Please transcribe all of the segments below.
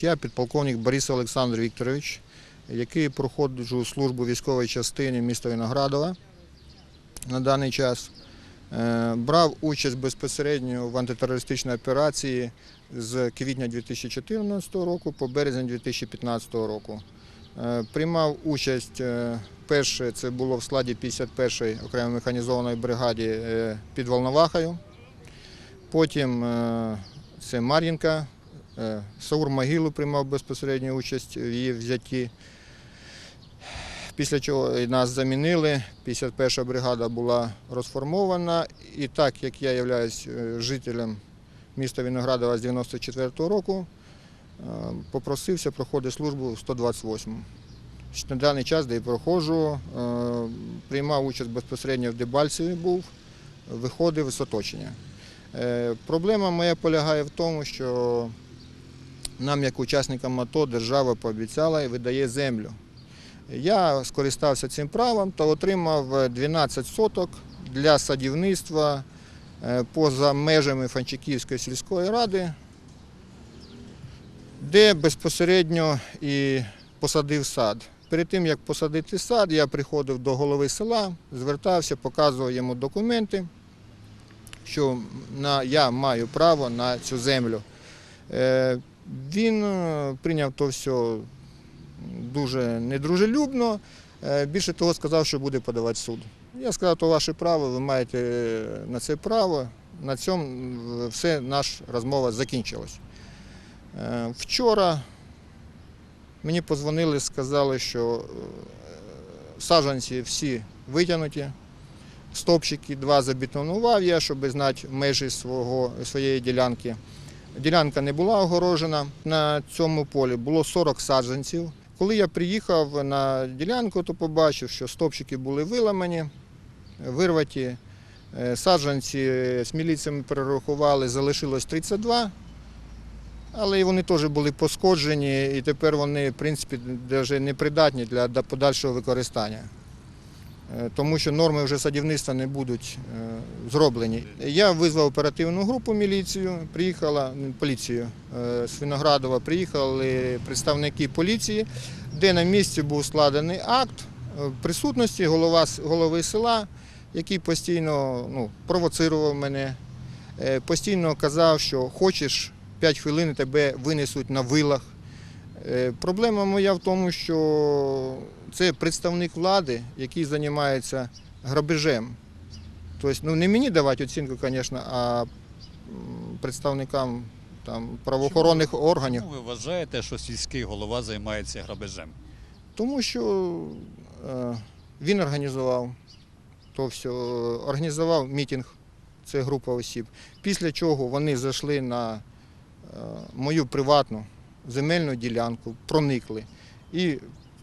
Я підполковник Борис Олександр Вікторович, який проходжу службу військової частини міста Виноградова на даний час. Е, Брав участь безпосередньо в антитерористичній операції з квітня 2014 року по березень 2015 року. Е, Приймав участь е, перше, це було в складі 51-ї окремої механізованої бригаді е, під Волновахою. Потім це Мар'їнка, Саур Могилу приймав безпосередню участь в її взятті. Після чого нас замінили, 51-ша бригада була розформована. І так як я являюсь е, жителем міста Виноградова з 94-го року, е, попросився проходити службу в 128-му. На даний час, де я проходжу, е, приймав участь безпосередньо в Дебальцеві був, виходив з оточення. Е, Проблема моя полягає в тому, що нам, як учасникам АТО, держава пообіцяла і видає землю. Я скористався цим правом та отримав 12 соток для садівництва е, поза межами Фанчиківської сільської ради, де безпосередньо і посадив сад. Перед тим, як посадити сад, я приходив до голови села, звертався, показував йому документи, що я маю право на цю землю. Е, Він е, прийняв то все дуже недружелюбно. Е, Більше того, сказав, що буде подавати суд. Я сказав, то ваше право, ви маєте на це право. На цьому все наша розмова закінчилась. Е, Вчора мені подзвонили, сказали, що е, саджанці всі витягнуті, стопчики два забетонував я, щоб знати межі свого, своєї ділянки. Ділянка не була огорожена. На цьому полі було 40 саджанців. Коли я приїхав на ділянку, то побачив, що стопчики були виламані, вирваті. Е, Саджанці з міліціями перерахували, залишилось 32, але вони теж були пошкоджені, і тепер вони, в принципі, навіть непридатні для подальшого використання. Е, Тому що норми вже садівництва не будуть е, зроблені. Я визвав оперативну групу міліцію, приїхала поліцію е, з Виноградова, приїхали представники поліції, де на місці був складений акт присутності голова, голови села, який постійно ну, провоцирував мене, постійно казав, що хочеш 5 хвилин тебе винесуть на вилах. Проблема моя в тому, що це представник влади, який займається грабежем. Тобто, ну не мені давати оцінку, звісно, а представникам там, правоохоронних органів. Чому ви вважаєте, що сільський голова займається грабежем? Тому що е, він організував то все, організував мітинг, це група осіб. Після чого вони зайшли на е, мою приватну земельну ділянку, проникли і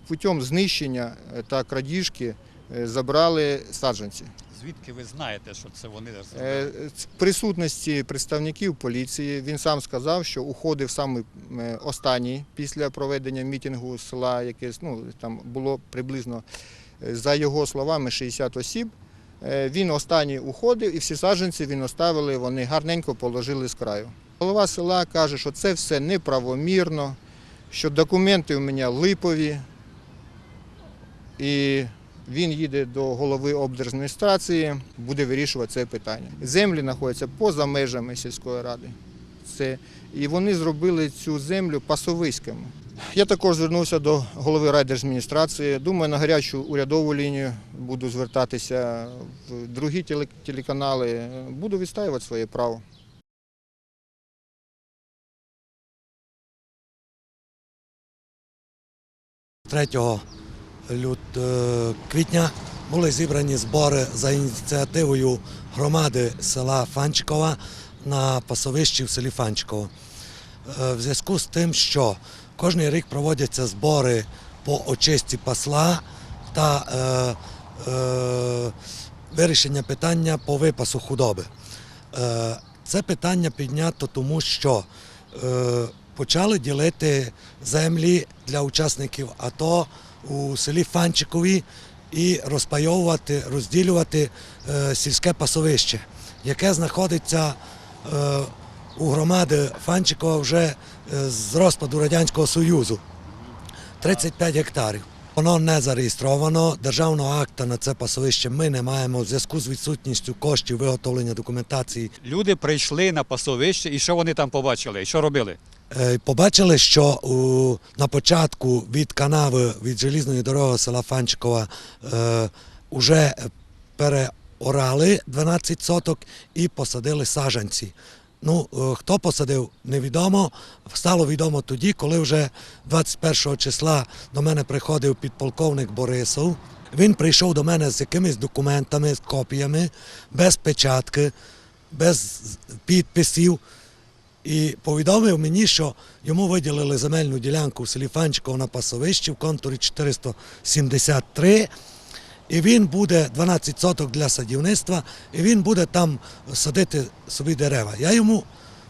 путем знищення е, та крадіжки е, забрали саджанці. Звідки ви знаєте, що це вони Е? В присутності представників поліції він сам сказав, що уходив саме останній після проведення мітингу села, якесь ну там було приблизно за його словами 60 осіб. Він останній уходив і всі саджанці він оставили, вони гарненько положили з краю. Голова села каже, що це все неправомірно, що документи у мене липові. І він їде до голови облдержадміністрації, буде вирішувати це питання. Землі знаходяться поза межами сільської ради. Це, і вони зробили цю землю пасовиськами. Я також звернувся до голови райдержадміністрації. Думаю, на гарячу урядову лінію буду звертатися в другі телеканали. Буду відстаювати своє право. 3 лют... е, квітня були зібрані збори за ініціативою громади села Фанчикова на пасовищі в селі Фанчиково. Е, В зв'язку з тим, що кожен рік проводяться збори по очисті пасла та е, е, вирішення питання по випасу худоби. Е, Це питання піднято тому, що е, почали ділити землі для учасників АТО у селі Фанчикові і розпайовувати, розділювати е, сільське пасовище, яке знаходиться е, у громади Фанчикова вже е, з розпаду Радянського Союзу. 35 гектарів. Воно не зареєстровано. Державного акта на це пасовище ми не маємо в зв'язку з відсутністю коштів виготовлення документації. Люди прийшли на пасовище і що вони там побачили? І що робили? Е, Побачили, що на початку від канави від желізної дороги села Фанчикова е, вже переорали 12 соток і посадили саджанці. Ну, е, хто посадив, невідомо. Стало відомо тоді, коли вже 21 числа до мене приходив підполковник Борисов. Він прийшов до мене з якимись документами, з копіями, без печатки, без підписів. І повідомив мені, що йому виділили земельну ділянку в селі Фанчиково на пасовищі в контурі 473. І він буде 12 соток для садівництва, і він буде там садити собі дерева. Я йому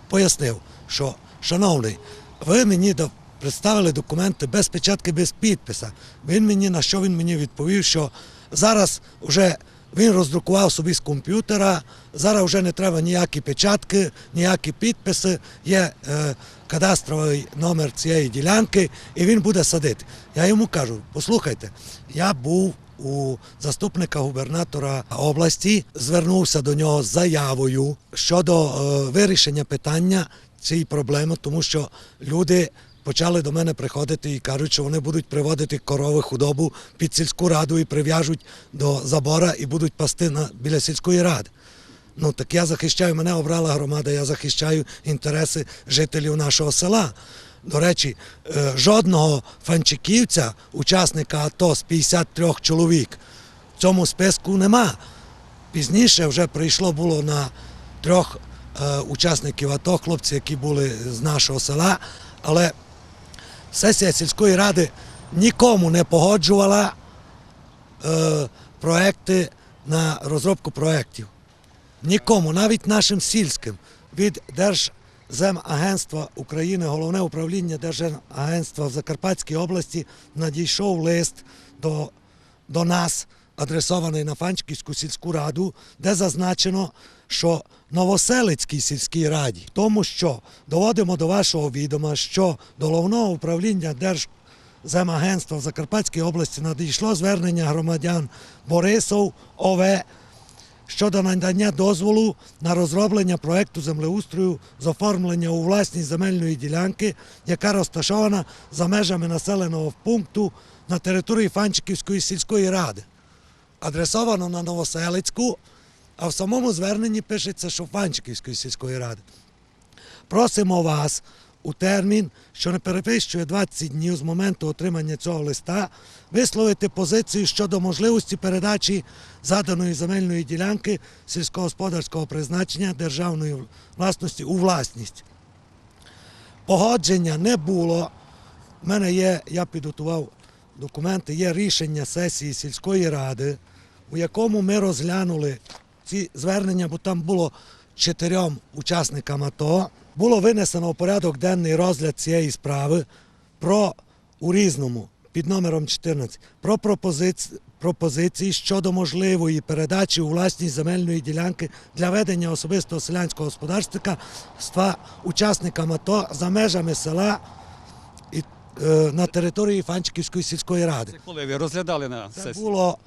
пояснив, що, шановний, ви мені представили документи без печатки, без підписа. Він мені на що він мені відповів, що зараз вже він роздрукував собі з комп'ютера, зараз вже не треба ніякі печатки, ніякі підписи, є е, кадастровий номер цієї ділянки, і він буде садити. Я йому кажу: послухайте, я був у заступника губернатора області, звернувся до нього з заявою щодо е, вирішення питання цієї проблеми, тому що люди почали до мене приходити і кажуть, що вони будуть приводити корови худобу під сільську раду і прив'яжуть до забора і будуть пасти на, біля сільської ради. Ну так я захищаю, мене обрала громада, я захищаю інтереси жителів нашого села. До речі, е, жодного фанчиківця, учасника АТО з 53 чоловік, в цьому списку нема. Пізніше вже прийшло було на трьох е, учасників АТО, хлопці, які були з нашого села, але сесія сільської ради нікому не погоджувала е, проекти на розробку проєктів. Нікому, навіть нашим сільським, від Держземагентства України, головне управління Держземагентства в Закарпатській області надійшов лист до, до нас, адресований на Фанчківську сільську раду, де зазначено, що Новоселицькій сільській раді, тому що доводимо до вашого відома, що до головного управління Держземагентства в Закарпатській області надійшло звернення громадян Борисов ОВ щодо надання дозволу на розроблення проекту землеустрою з оформлення у власність земельної ділянки, яка розташована за межами населеного пункту на території Фанчиківської сільської ради. Адресовано на Новоселицьку, а в самому зверненні пишеться, що Фанчиківської сільської ради. Просимо вас у термін, що не перевищує 20 днів з моменту отримання цього листа, висловити позицію щодо можливості передачі заданої земельної ділянки сільськогосподарського призначення державної власності у власність. Погодження не було. У мене є, я підготував документи, є рішення сесії сільської ради, у якому ми розглянули ці звернення, бо там було чотирьом учасникам АТО. Було винесено у порядок денний розгляд цієї справи про у різному під номером 14 про пропозиції, пропозиції щодо можливої передачі у власність земельної ділянки для ведення особистого селянського господарства учасникам АТО за межами села і, е, на території Фанчиківської сільської ради. Це коли ви розглядали на Це було,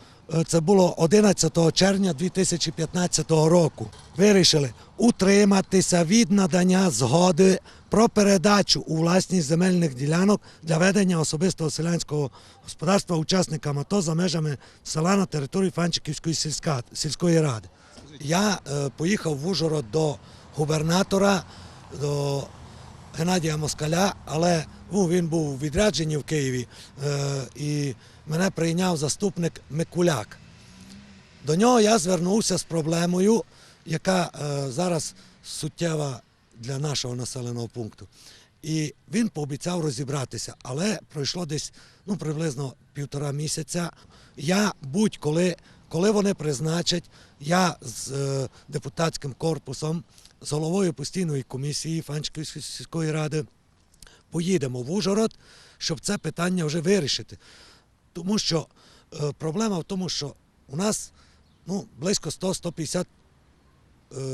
це було 11 червня 2015 року. Вирішили утриматися від надання згоди про передачу у власність земельних ділянок для ведення особистого селянського господарства учасникам АТО за межами села на території Фанчиківської сільської ради. Я е, поїхав в Ужгород до губернатора, до Геннадія Москаля, але ну, він був у в Києві і мене прийняв заступник Микуляк. До нього я звернувся з проблемою, яка зараз суттєва для нашого населеного пункту. І він пообіцяв розібратися, але пройшло десь ну, приблизно півтора місяця. Я будь-коли, коли вони призначать, я з депутатським корпусом, з головою постійної комісії Фанської сільської ради поїдемо в Ужгород, щоб це питання вже вирішити. Тому що е, проблема в тому, що у нас ну, близько 100-150 е,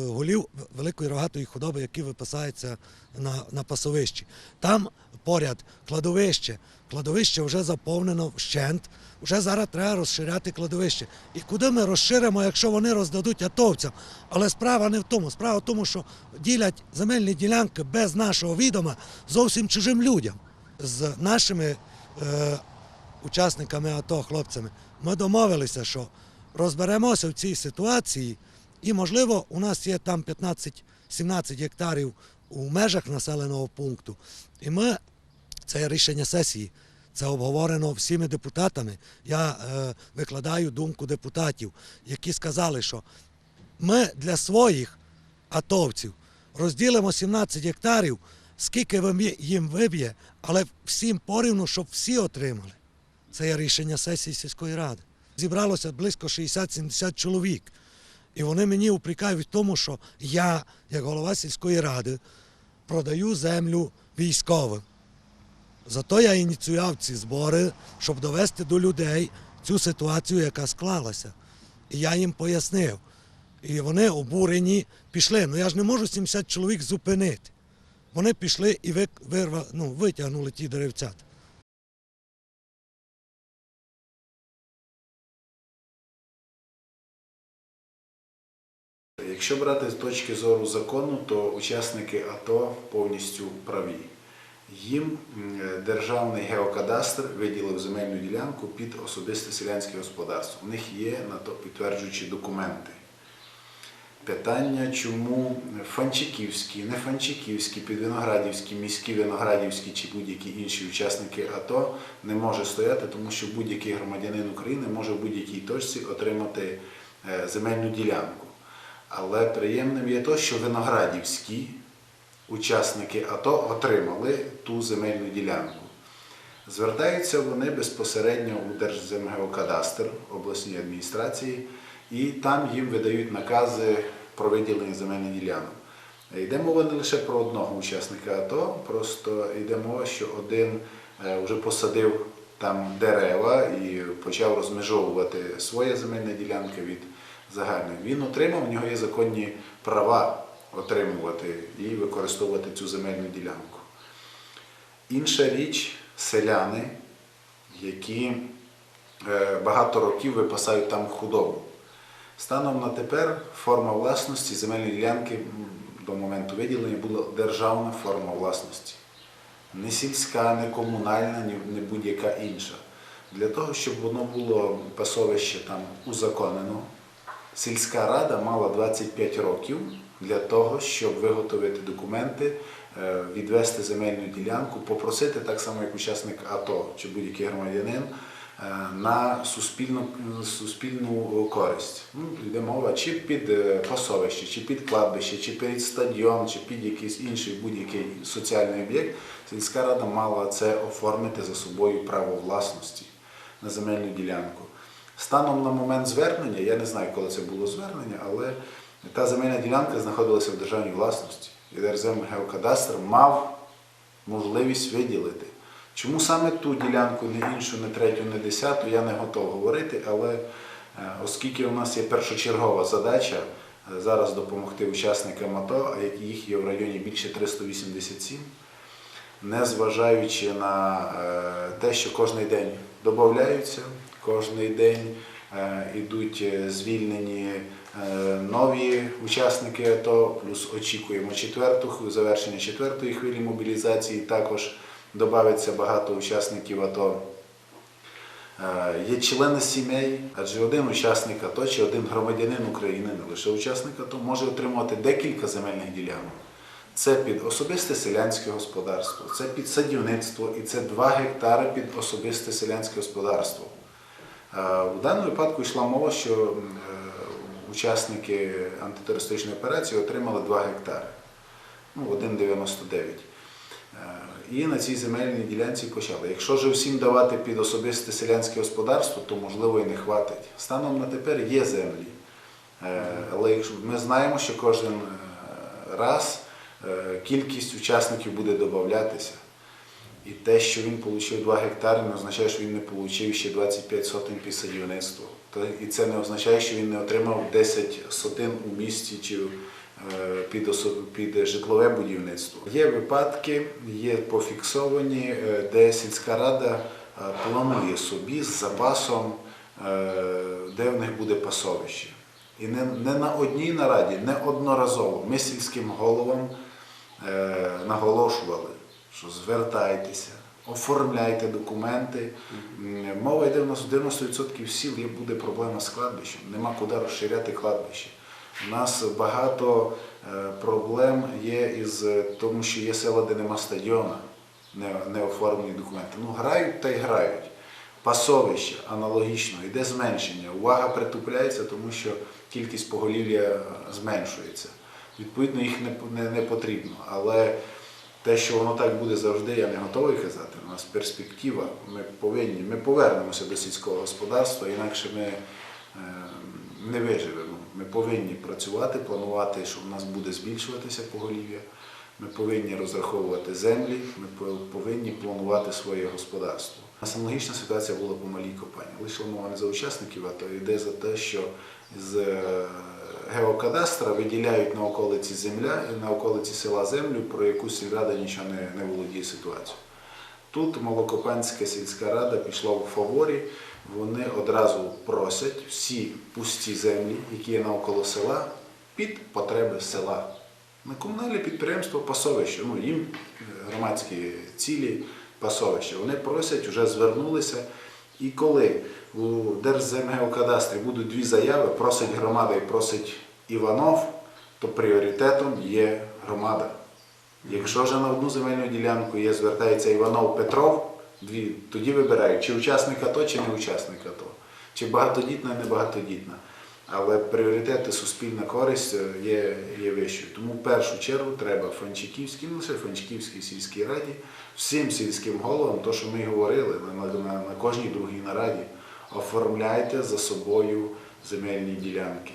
голів великої рогатої худоби, які випасаються на, на пасовищі. Там поряд кладовище. Кладовище вже заповнено вщент. Вже зараз треба розширяти кладовище. І куди ми розширимо, якщо вони роздадуть атовцям? Але справа не в тому. Справа в тому, що ділять земельні ділянки без нашого відома зовсім чужим людям. З нашими е, учасниками АТО, хлопцями, ми домовилися, що розберемося в цій ситуації, і, можливо, у нас є там 15-17 гектарів у межах населеного пункту. І ми, це рішення сесії, це обговорено всіми депутатами. Я е, викладаю думку депутатів, які сказали, що ми для своїх атовців розділимо 17 гектарів, скільки їм виб'є, але всім порівну, щоб всі отримали. Це є рішення сесії сільської ради. Зібралося близько 60-70 чоловік. І вони мені упрекають в тому, що я, як голова сільської ради, продаю землю військовим. Зато я ініціював ці збори, щоб довести до людей цю ситуацію, яка склалася. І я їм пояснив. І вони обурені пішли. Ну я ж не можу 70 чоловік зупинити. Вони пішли і вирва, ну, витягнули ті деревцята. Якщо брати з точки зору закону, то учасники АТО повністю праві. Їм державний геокадастр виділив земельну ділянку під особисте селянське господарство. У них є на то підтверджуючі документи. Питання, чому Фанчиківські, не Фанчиківські, Підвиноградівські, міські Виноградівські чи будь-які інші учасники АТО не може стояти, тому що будь-який громадянин України може в будь-якій точці отримати е, земельну ділянку. Але приємним є те, що виноградівські учасники АТО отримали ту земельну ділянку. Звертаються вони безпосередньо у Держземгеокадастр обласній адміністрації, і там їм видають накази про виділення земельних ділянок. Йде мова не лише про одного учасника АТО, просто йде мова, що один е, вже посадив там дерева і почав розмежовувати своє земельна ділянка від загальної. Він отримав, у нього є законні права отримувати і використовувати цю земельну ділянку. Інша річ селяни, які е, багато років випасають там худобу. Станом на тепер форма власності земельної ділянки до моменту виділення була державна форма власності. Не сільська, не комунальна, не будь-яка інша. Для того, щоб воно було пасовище там узаконено, сільська рада мала 25 років для того, щоб виготовити документи, е, відвести земельну ділянку, попросити так само, як учасник АТО чи будь-який громадянин е, на суспільну, суспільну користь. Ну, йде мова чи під е, пасовище, чи під кладбище, чи під стадіон, чи під якийсь інший будь-який соціальний об'єкт. Сільська рада мала це оформити за собою право власності на земельну ділянку. Станом на момент звернення, я не знаю, коли це було звернення, але та земельна ділянка знаходилася в державній власності. І Держземгеокадастр мав можливість виділити. Чому саме ту ділянку, не іншу, не третю, не десяту, я не готов говорити, але е, оскільки у нас є першочергова задача е, зараз допомогти учасникам АТО, а їх є в районі більше 387, незважаючи на е, те, що кожен день додаються, кожен день е, йдуть е, звільнені е, нові учасники АТО, плюс очікуємо четверту завершення четвертої хвилі мобілізації. Також додається багато учасників АТО. Е, Є члени сімей, адже один учасник АТО чи один громадянин України, не лише учасник АТО, може отримувати декілька земельних ділянок. Це під особисте селянське господарство, це під садівництво і це 2 гектари під особисте селянське господарство. Е, В даному випадку йшла мова, що е, учасники антитерористичної операції отримали 2 гектари, ну 1,99. Е, І на цій земельній ділянці почали. Якщо ж всім давати під особисте селянське господарство, то можливо і не хватить. Станом на тепер є землі. Але ми знаємо, що кожен раз кількість учасників буде додатися. І те, що він отримав 2 гектари, не означає, що він не отримав ще 25 сотень під садівництво. І це не означає, що він не отримав 10 сотин у місті чи е, під, під житлове будівництво. Є випадки, є пофіксовані, е, де сільська рада е, планує собі з запасом, де в них буде пасовище. І не, не на одній нараді, не одноразово. Ми сільським головам наголошували, що звертайтеся, оформляйте документи. Мова йде в нас 90% сіл є буде проблема з кладбищем. Нема куди розширяти кладбище. У нас багато е, проблем є із е, тому, що є села, де нема стадіона, не, не оформлені документи. Ну, грають та й грають. Пасовище аналогічно, йде зменшення. Увага притупляється, тому що кількість поголів'я е, зменшується. Відповідно, їх не, не, не потрібно. Але те, що воно так буде завжди, я не готовий казати. У нас перспектива. Ми повинні, ми повернемося до сільського господарства, інакше ми е, не виживемо. Ми повинні працювати, планувати, що в нас буде збільшуватися поголів'я. Ми повинні розраховувати землі, ми повинні планувати своє господарство. Аналогічна ситуація була по малій копані. Лише мова не за учасників, а то йде за те, що з е, геокадастра виділяють на околиці земля і на околиці села землю, про яку сільрада нічого не, не володіє ситуацією. Тут Малокопанська сільська рада пішла в фаворі. Вони одразу просять всі пусті землі, які є навколо села, під потреби села. На комунальне підприємство пасовище, ну їм е, громадські цілі пасовища. Вони просять, вже звернулися. І коли у Держземгеокадастрі будуть дві заяви, просить громада і просить Іванов, то пріоритетом є громада. Якщо вже на одну земельну ділянку є, звертається Іванов Петров, дві, тоді вибирають, чи учасник АТО, чи не учасник АТО, чи багатодітна, не багатодітна. Але пріоритети суспільна користь е, є, є вищою. Тому в першу чергу треба Франчиківській, не лише Франчиківській сільській раді, всім сільським головам, то, що ми говорили на, на, на кожній другій нараді, оформляйте за собою земельні ділянки.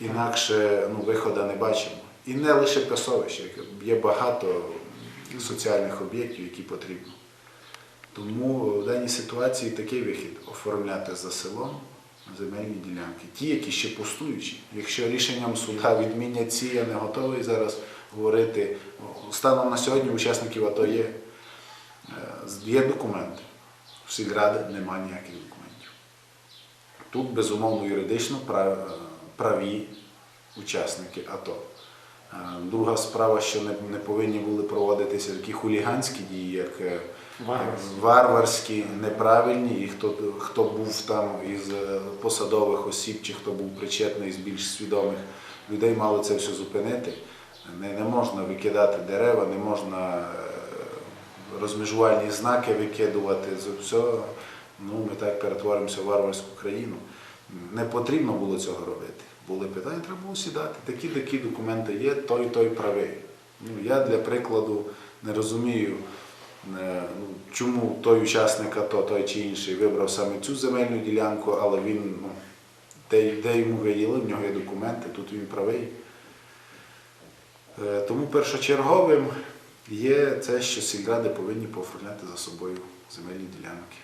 Інакше ну, виходу не бачимо. І не лише пасовище, є багато соціальних об'єктів, які потрібно. Тому в даній ситуації такий вихід оформляти за селом земельні ділянки. Ті, які ще пустуючі. Якщо рішенням суда відмінять ці, я не готовий зараз говорити. Станом на сьогодні учасників АТО є, Е, є документи. В сільради немає ніяких документів. Тут, безумовно, юридично праві учасники АТО. Е, Друга справа, що не, повинні були проводитися такі хуліганські дії, як е, варварські, неправильні, і хто, хто був там із е, посадових осіб, чи хто був причетний з більш свідомих людей, мали це все зупинити. Не, не можна викидати дерева, не можна розмежувальні знаки викидувати. Це все, ну, ми так перетворимося в варварську країну. Не потрібно було цього робити. Були питання, треба було сідати. Такі такі документи є, той той правий. Ну, я для прикладу не розумію, е, ну, чому той учасник АТО, той чи інший вибрав саме цю земельну ділянку, але він, ну, де, де йому виділили, в нього є документи, тут він правий. Е, Тому першочерговим є це, що сільради повинні пооформляти за собою земельні ділянки.